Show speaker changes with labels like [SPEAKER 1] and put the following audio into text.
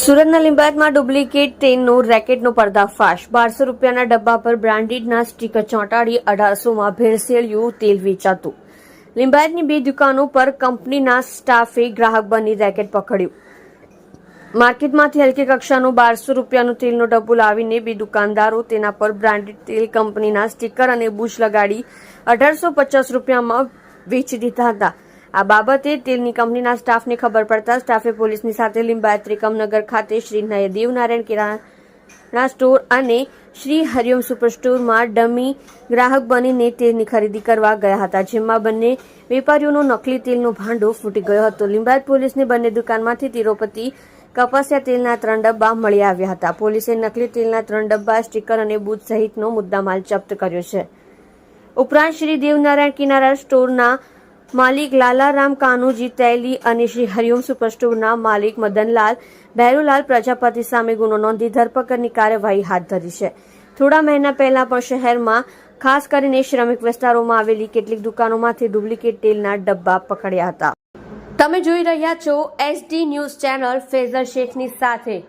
[SPEAKER 1] સુરતના લિંબાયતમાં ડુપ્લિકેટ તેલનો રેકેટનો પર્દાફાશ. બારસો રૂપિયાના ડબ્બા પર બ્રાન્ડેડના સ્ટીકર ચોંટાડી અઢારસોમાં ભેળસેળ્યું તેલ વેચાતું. લિંબાયતની બે દુકાનો પર કંપનીના સ્ટાફે ગ્રાહક બની રેકેટ પકડ્યું. માર્કેટમાંથી હલકી કક્ષાનું બારસો રૂપિયાનું તેલનો ડબ્બો લાવીને બે દુકાનદારો તેના પર બ્રાન્ડેડ તેલ કંપનીના સ્ટીકર અને બુશ લગાડી અઢારસો પચાસ રૂપિયામાં વેચી દીધા હતા. આ બાબતે તેલની કંપનીના સ્ટાફને ખબર પડતા સ્ટાફે પોલીસની સાથે લીંબાયત ત્રિકમનગર ખાતે શ્રી દેવનારાયણ કિરાણા સ્ટોર અને શ્રી હરિઓમ સુપર સ્ટોરમાં ડમી ગ્રાહક બનીને તેલની ખરીદી કરવા ગયા હતા, જેમાં બંને વેપારીઓનો નકલી તેલનો ભાંડો ફૂટી ગયો હતો. લીંબાયત પોલીસને બંને દુકાનમાંથી તિરુપતિ કપાસિયા તેલના ત્રણ ડબ્બા મળી આવ્યા હતા. પોલીસે નકલી તેલના ત્રણ ડબ્બા, સ્ટીકર અને બૂથ સહિતનો મુદ્દામાલ જપ્ત કર્યો છે. ઉપરાંત શ્રી દેવનારાયણ કિનારા સ્ટોરના માલિક લાલારામ કાનુજી તૈલી અને શ્રી હરિઓમ સુપર સ્ટોરના માલિક મદનલાલ ભૈરુલાલ પ્રજાપતિ સામે ગુનો નોંધી ધરપકડની કાર્યવાહી હાથ ધરી છે. થોડા મહિના પહેલા પણ શહેરમાં, ખાસ કરીને શ્રમિક વિસ્તારોમાં આવેલી કેટલીક દુકાનોમાંથી ડુપ્લિકેટ તેલના ડબ્બા પકડ્યા હતા. તમે જોઈ રહ્યા છો એસડી ન્યૂઝ ચેનલ ફેઝર શેખની સાથે.